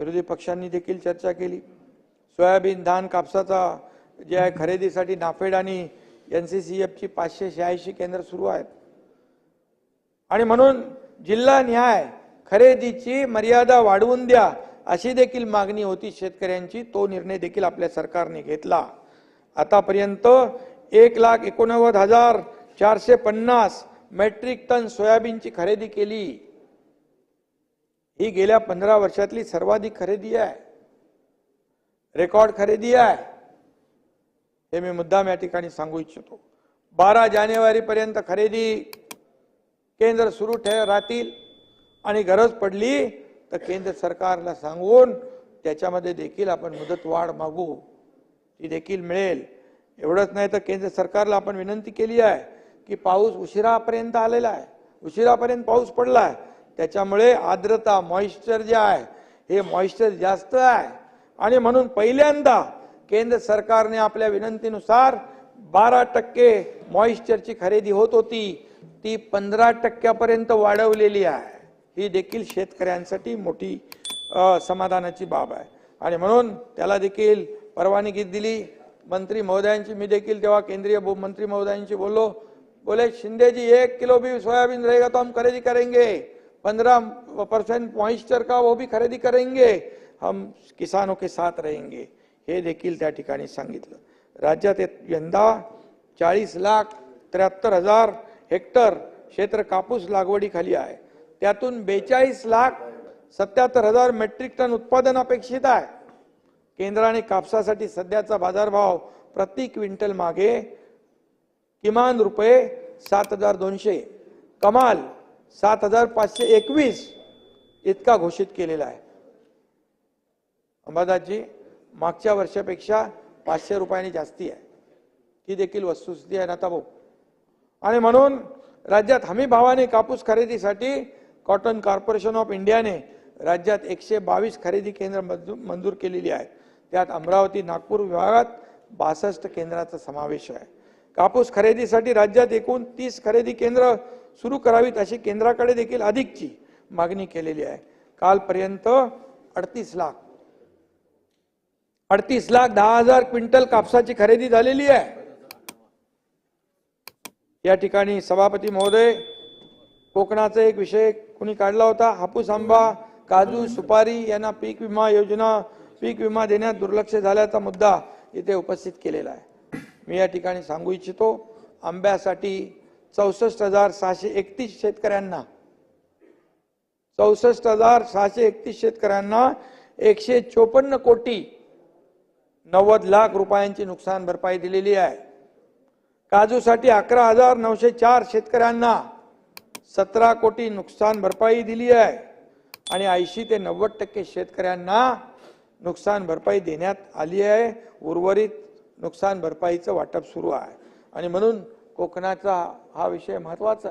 विरोधी पक्षांनी देखील चर्चा केली. सोयाबीन धान कापसाचा जे आहे खरेदीसाठी नाफेड आणि एन सी सी एफची पाचशे शहाऐंशी केंद्र सुरू आहेत. आणि म्हणून जिल्हा न्याय खरेदीची मर्यादा वाढवून द्या अशी देखील मागणी होती शेतकऱ्यांची. तो निर्णय देखील आपल्या सरकारने घेतला. आतापर्यंत एक लाख एकोणनव्वद हजार चारशे पन्नास मेट्रिक टन सोयाबीनची खरेदी केली. ही गेल्या पंधरा वर्षातली सर्वाधिक खरेदी आहे. रेकॉर्ड खरेदी आहे. हे मी मुद्दाम या ठिकाणी सांगू इच्छितो. बारा जानेवारीपर्यंत खरेदी केंद्र सुरू ठे राहतील आणि गरज पडली तर केंद्र सरकारला सांगून त्याच्यामध्ये देखील आपण मुदतवाढ मागू. ती देखील मिळेल. एवढंच नाही तर केंद्र सरकारला आपण विनंती केली आहे की पाऊस उशिरापर्यंत आलेला आहे. उशिरापर्यंत पाऊस पडला आहे. त्याच्यामुळे आर्द्रता मॉइश्चर जे आहे हे मॉइश्चर जास्त आहे. आणि म्हणून पहिल्यांदा केंद्र सरकारने आपल्या विनंतीनुसार बारा टक्के मॉइश्चरची खरेदी होत होती. ती पंधरा टक्क्यापर्यंत वाढवलेली आहे. ही देखील शेतकऱ्यांसाठी मोठी समाधानाची बाब आहे. आणि म्हणून त्याला देखील परवानगी दिली. मंत्री महोदयांची मी देखील तेव्हा केंद्रीय मंत्री महोदयांशी बोललो. बोले शिंदेजी एक किलो भी सोयाबीन रहेगा तो हम खरेदी करेंगे. पंद्रह परसेंट मॉइस्चर का वो भी खरेदी करेंगे हम किसानों के साथ रहेंगे। हे देखील त्या ठिकाणी सांगितलं. राज्यात ये- यंदा चाळीस लाख त्र्याहत्तर हजार हेक्टर क्षेत्र कापूस लागवडीखाली आहे. त्यातून बेचाळीस लाख सत्याहत्तर हजार मेट्रिक टन उत्पादन अपेक्षित आहे. केंद्राने कापसासाठी सध्याचा बाजारभाव प्रति क्विंटल मागे किमान रुपये सात हजार दोनशे. कमाल! सात हजार पाचशे एकवीस इतका घोषित केलेला आहे. अंबादासजी मागच्या वर्षापेक्षा पाचशे रुपयांनी जास्ती आहे. ही देखील वस्तुस्थिती आहे नाता भाऊ आणि म्हणून राज्यात हमी भावाने कापूस खरेदीसाठी कॉटन कॉर्पोरेशन ऑफ इंडियाने राज्यात एकशे बावीस खरेदी केंद्र मंजूर केलेली आहेत. त्यात अमरावती नागपूर विभागात बासष्ट केंद्राचा समावेश आहे. कापूस खरेदीसाठी राज्यात एकूण तीस खरेदी केंद्र सुरू करावीत अशी केंद्राकडे देखील अधिकची मागणी केलेली आहे. कालपर्यंत अडतीस लाख अडतीस लाख दहा हजार क्विंटल कापसाची खरेदी झालेली आहे. या ठिकाणी सभापती महोदय कोकणाचा एक विषय कुणी काढला होता? हापूस आंबा काजू सुपारी यांना पीक विमा योजना पीक विमा देण्यात दुर्लक्ष झाल्याचा मुद्दा इथे उपस्थित केलेला आहे. मी या ठिकाणी सांगू इच्छितो आंब्यासाठी चौसष्ट हजार सहाशे एकतीस शेतकऱ्यांना. चौसष्ट हजार सहाशे एकतीस शेतकऱ्यांना एकशे चोपन्न कोटी नव्वद लाख रुपयांची नुकसान भरपाई दिलेली आहे. काजूसाठी अकरा हजार नऊशे चार शेतकऱ्यांना सतरा कोटी नुकसान भरपाई दिली आहे. आणि ऐंशी ते नव्वद टक्के शेतकऱ्यांना नुकसान भरपाई देण्यात आली आहे. उर्वरित नुकसान भरपाईचं वाटप सुरू आहे. आणि म्हणून कोकणाचा हा विषय महत्त्वाचा